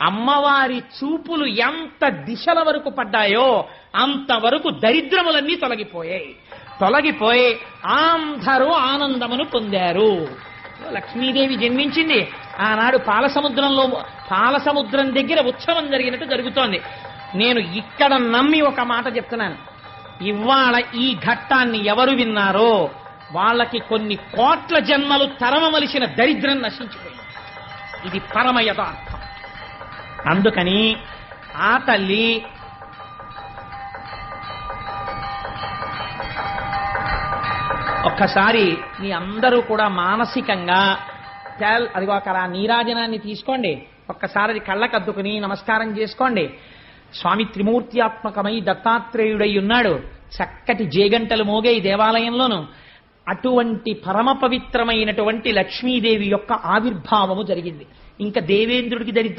అమ్మవారి చూపులు ఎంత దిశల వరకు పడ్డాయో అంతవరకు దరిద్రములన్నీ తొలగిపోయాయి. తొలగిపోయి అందరూ ఆనందమును పొందారు. లక్ష్మీదేవి జన్మించింది. ఆనాడు పాలసముద్రంలో పాలసముద్రం దగ్గర ఉత్సవం జరిగినట్టు జరుగుతోంది. నేను ఇక్కడ నమ్మి ఒక మాట చెప్తున్నాను. ఇవాళ ఈ ఘట్టాన్ని ఎవరు విన్నారో వాళ్ళకి కొన్ని కోట్ల జన్మలు తరమవలసిన దరిద్రం నశించిపోయింది. ఇది పరమ యథార్థం అందుకని ఆ తల్లి ఒక్కసారి మీ అందరూ కూడా మానసికంగా తేల్ అది ఒక నీరాజనాన్ని తీసుకోండి. ఒక్కసారి అది కళ్ళకద్దుకుని నమస్కారం చేసుకోండి. స్వామి త్రిమూర్త్యాత్మకమై దత్తాత్రేయుడై ఉన్నాడు. చక్కటి జేగంటలు మోగే ఈ దేవాలయంలోను. అటువంటి పరమ పవిత్రమైనటువంటి లక్ష్మీదేవి యొక్క ఆవిర్భావము జరిగింది. ఇంకా దేవేంద్రుడికి దరిద్ర